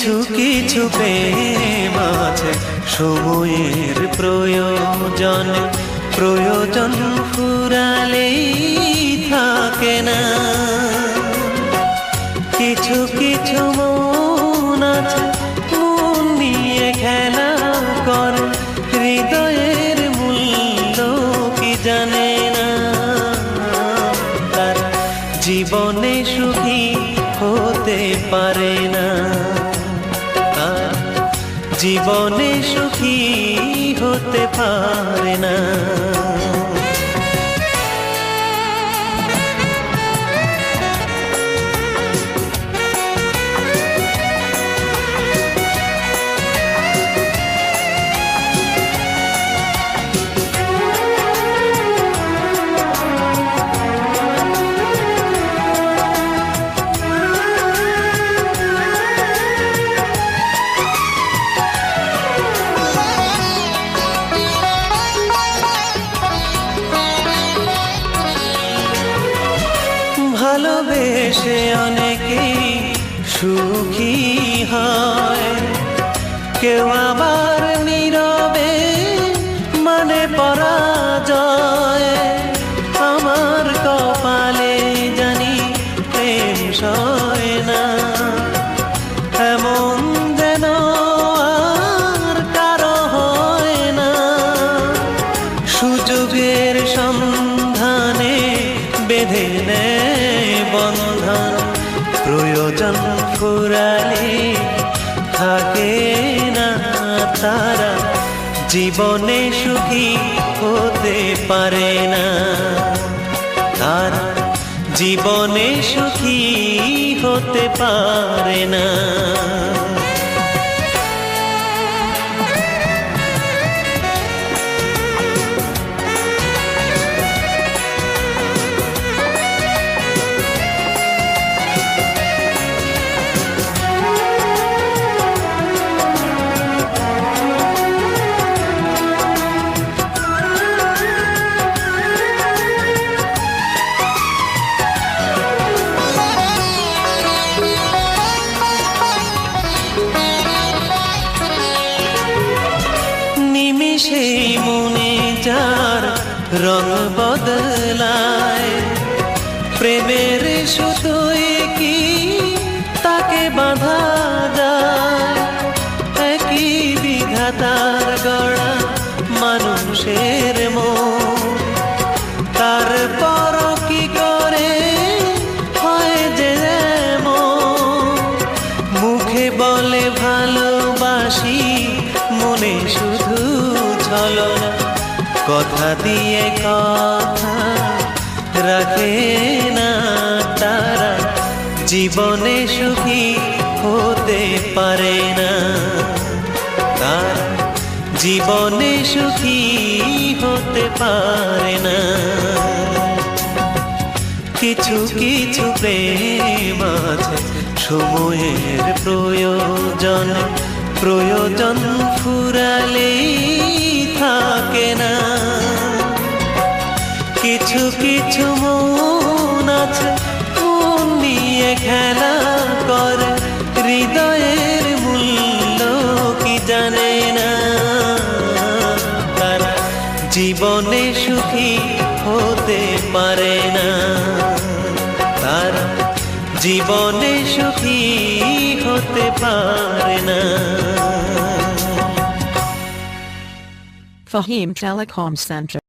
কিছু কিছু প্রেম আছে। সময়ের প্রয়োজন প্রয়োজন ফুরালেই থাকে না। কিছু কিছু মন আছে, মন নিয়ে খেলা কর। হৃদয়ের মূল্য কি জানে না। তার জীবনে সুখী হতে পারে না। জীবনে সুখী হতে পারে না। ভালোবেসে অনেকেই সুখী হয়। কেউ আবার নীরবে মানে পরাজয়। আমার কপালে জানি প্রেম সয় না। এমন যেন আর কারও হয় না। সুযোগের সন্ধানে বেঁধে নেয় প্রয়োজন ফুরালে থাকে না তারা, জীবনে সুখী হতে পারে না। তারা জীবনে সুখী হতে পারে না। নিমিষেই মনে যার রং বদলায়। প্রেমের সুতোয় কি তাকে বাধা যায়। একই বিধাতার গড়া মানুষের কথা দিয়ে কথা রাখে না তারা। জীবনে সুখী হতে পারে না তারা। জীবনে সুখী হতে পারে না। কিছু কিছু প্রেম আছে সময়ের প্রয়োজন প্রয়োজন ফুরালেই কিছু কিছু মন আছে, মন নিয়ে খেলা করে। হৃদয়ের মূল্য কি জানে না তারা? জীবনে সুখী হতে পারে না তারা। জীবনে সুখী হতে পারে না। Fahim Telecom Center.